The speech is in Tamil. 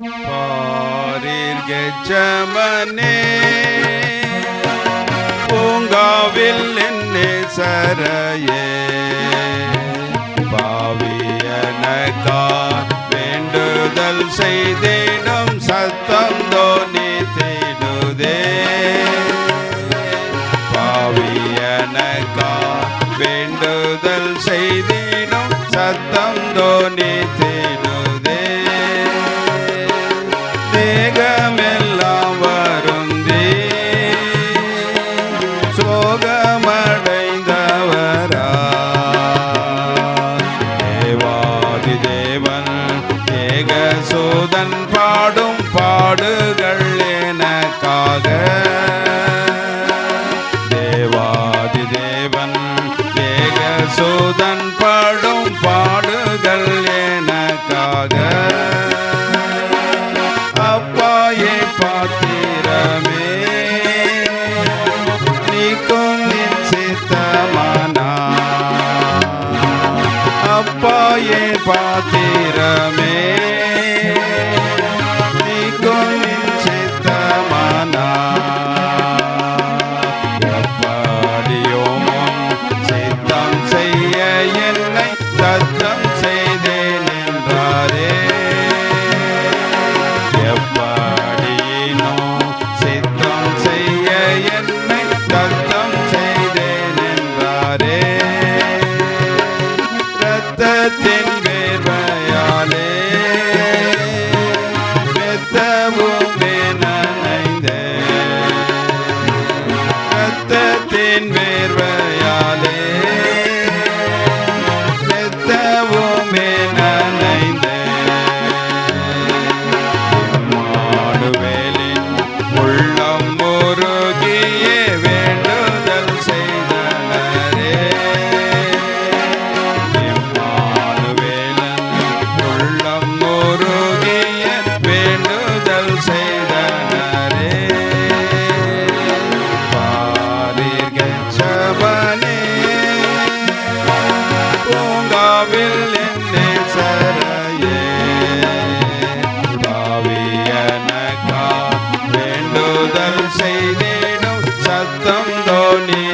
பாரீர் கெச்சமனே பூங்காவில் என்னே சரையே. பாவியனக்கார் வேண்டுதல் செய்திடும் சத்தம் தோனி தேடுதே. பாவியனக்கார் வேண்டுதல் செய்திடும் சத்தம் அமுதன் பாடும் பாடுது নাই ശബ്ദം തോണി